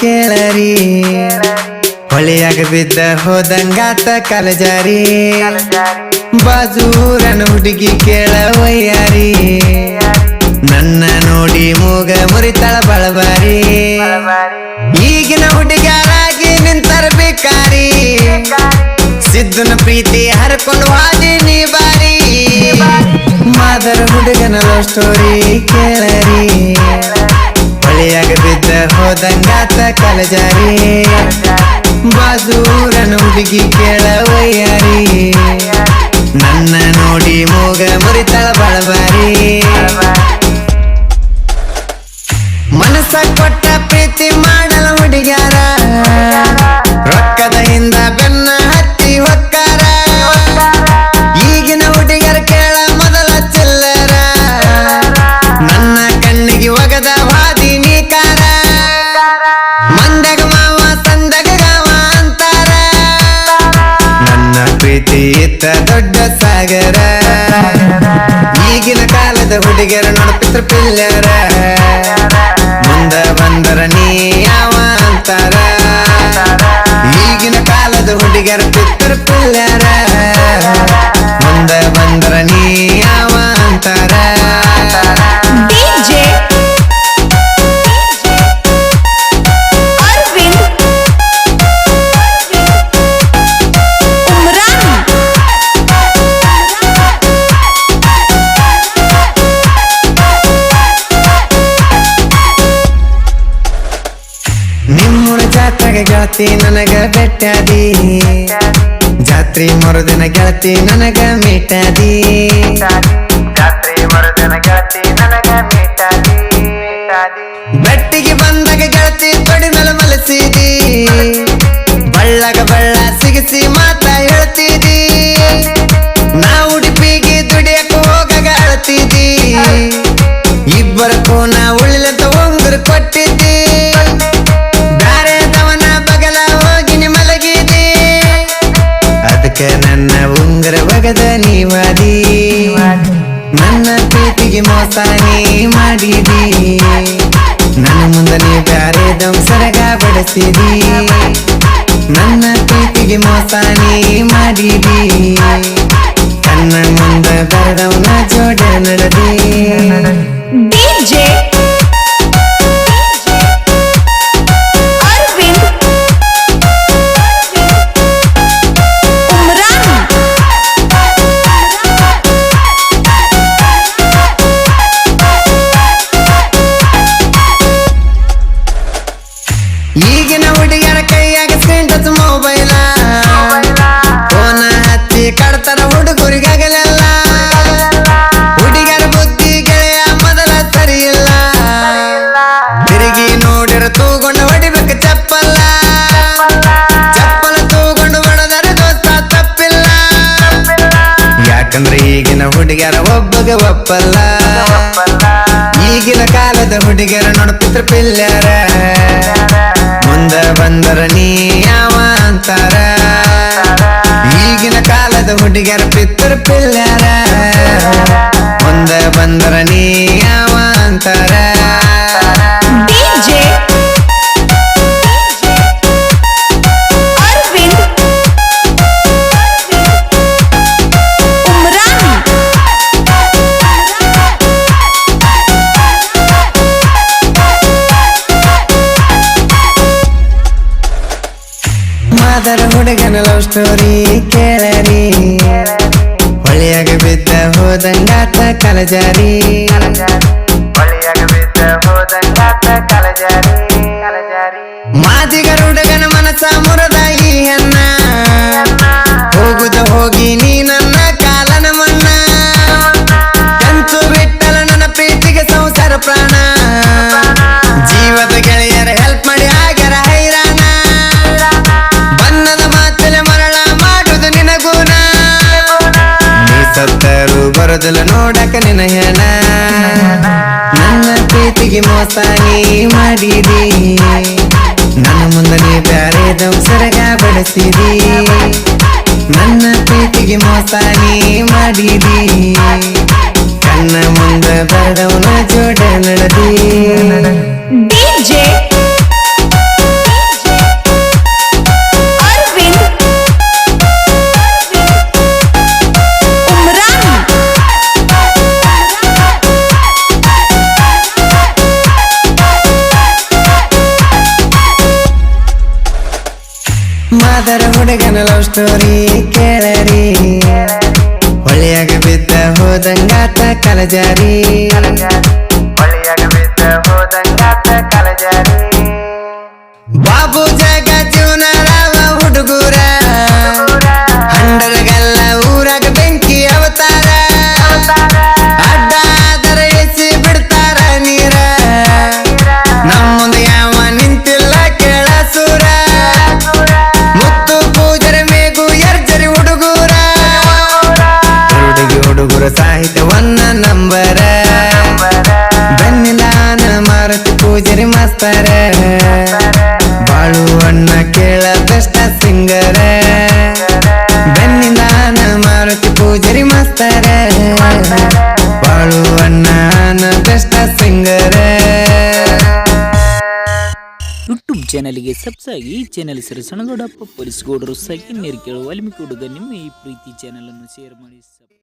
ಕೇಳರಿ. ಹೊಳೆಯಾಗ ಬಿದ್ದ ಹೋದಂಗಾತ ಕಲಜಾರಿ. ಬಾಜೂರನ ಹುಡುಗಿ ಕೇಳ ವಯ್ಯಾರಿ ನನ್ನ ನೋಡಿ ಮೂಗ ಮುರಿತಳ ಬಳಬಾರಿ. ಈಗಿನ ಹುಡುಗ್ಯಾರಾಗಿ ನಿಂತರ ಬೇಕಾರಿ ಸಿದ್ಧನ ಪ್ರೀತಿ ಹರ್ಕೊಂಡು ಹಾದಿ ನೀ ಬಾರಿ. ಮಾದರ ಹುಡುಗನ ಸ್ಟೋರಿ ಕೇಳರಿ. ಹೋದಂಗಾತ ಕಲಜಾರಿ. ಬಾಜೂರನ ಹುಡುಗಿ ಕೇಳ ಇತ್ತ ದೊಡ್ಡ ಸಾಗರ. ಈಗಿನ ಕಾಲದ ಹುಡುಗಿಯರ ನೋಡ್ಪಿತ್ರ ಪಿಲ್ಲರ ನನಗ ಜಾತ್ರಿ ಮರುದಿನ ಗೆಳತಿ ನನಗ ಮೀಟಾದಿ ಜಾತ್ರೆ ಮರುದಿನ ಗೆಳತಿ ನನಗ ಮೀಟಾದಿ ಬೆಟ್ಟಿಗೆ ಬಂದಾಗ ಗೆಳತಿ ತೊಡಿ ಮೇಲೆ ಮಲಸಿದಿ. ಬಳ್ಳಗ ಬಳ್ಳ ಸಿಗಿಸಿ ಮಾತ ಹೇಳ್ತಿದಿ. ನಾ ಉಡುಪಿಗೆ ದುಡಿಯಕ್ಕ ಹೋಗಾಗ ಅಳ್ತಿದಿ. ಇಬ್ಬರ ಕೋನ ಉಳಿಲಂತ ಉಂಗುರು ಕೊಟ್ಟಿದ್ದಿ. ನನ್ನ ಪ್ರೀತಿಗೆ ಮೋಸ ಮಾಡಿದಿ. ನನ್ನ ಮುಂದನೆ ಬ್ಯಾರೆ ದಂಸರಗ ಬಡಿಸಿದಿ. ನನ್ನ ಪ್ರೀತಿಗೆ ಮೋಸ ಮಾಡಿದಿ. ಕಣ್ಣ ಮುಂದ ಬರದವನ ಜೋಡ ಹುಡುಗಿಯರ ಒಬ್ಬಗ ಒಪ್ಪಲ್ಲ. ಈಗಿನ ಕಾಲದ ಹುಡುಗಿಯರ ನೋಡ್ತಿದ್ರ ಪಿಲ್ಲರ. ಮುಂದ ಬಂದರ ನೀ ಯಾವ ಅಂತಾರ? ಈಗಿನ ಕಾಲದ ಹುಡುಗಿಯರ ಪಿತ್ರ ಪಿಲ್ಲರ. ಮುಂದ ಬಂದರ ನೀ ಮಾದರ ಹುಡುಗನ ಲವ್ ಸ್ಟೋರಿ ಕೇಳರಿ. ಹೊಳಿಯಾಗ ಬಿದ್ದ ಹೋದಂಗಾತ ಕಲಜಾರಿ. ಮಾದಿಗರ ಹುಡುಗನ ಮನಸ ಮುರದಾಗಿ ಹೆಣ್ಣ. ಹೋಗುದ ಹೋಗಿ ನೀ ನನ್ನ ಕಾಲನ ಮಣ್ಣ. ಕಂಚು ಬಿಟ್ಟಲ ನನ್ನ ಪ್ರೀತಿಗೆ ಸಂಸಾರ ಪ್ರಾಣ. ಬರೋದಿಲ್ಲ ನೋಡಕ ನಿನ ಹೆಣ. ನನ್ನ ಪ್ರೀತಿಗೆ ಮೋಸ ನೀ ಮಾಡಿದಿ. ನನ್ನ ಮುಂದೆ ನೀ ಬ್ಯಾರೆ ದಂಸರಗ ಬಡಿಸಿದಿ. ನನ್ನ ಪ್ರೀತಿಗೆ ಮೋಸ ನೀ ಮಾಡಿದಿ. ಕಣ್ಣ ಮುಂದೆ ಬರದವನ ಜೋಡ ನಡೆದಿ. DJ ಲವ್ ಸ್ಟೋರಿ ಕೇಳರಿ. ಹೊಳೆಯಾಗ ಬಿದ್ದ ಹೋದಂಗಾತ ಕಲಜಾರಿ. ಬಾಳು ಅಣ್ಣ ಕೇಳದಷ್ಟ ಸಿಂಗರ. ಬೆನ್ನಿಲಾನ ಮಾರುತಿ ಪೂಜರಿ ಮಾಸ್ತರ. ಬಾಳು ಅಣ್ಣನದಷ್ಟ ಸಿಂಗರ. ಯೂಟ್ಯೂಬ್ ಚಾನಲ್ಗೆ ಸಬ್ಸ್ ಈ ಚಾನಲ್ ಹೆಸರು ಸಣಗೌಡಪ್ಪ. ಪೊಲೀಸ್ ಗೌಡರು ನೀರ್ ಇಯರ್ ಕೇಳುವ ನಿಮ್ಮ ಈ ಪ್ರೀತಿ ಚಾನಲನ್ನು ಶೇರ್ ಮಾಡಿ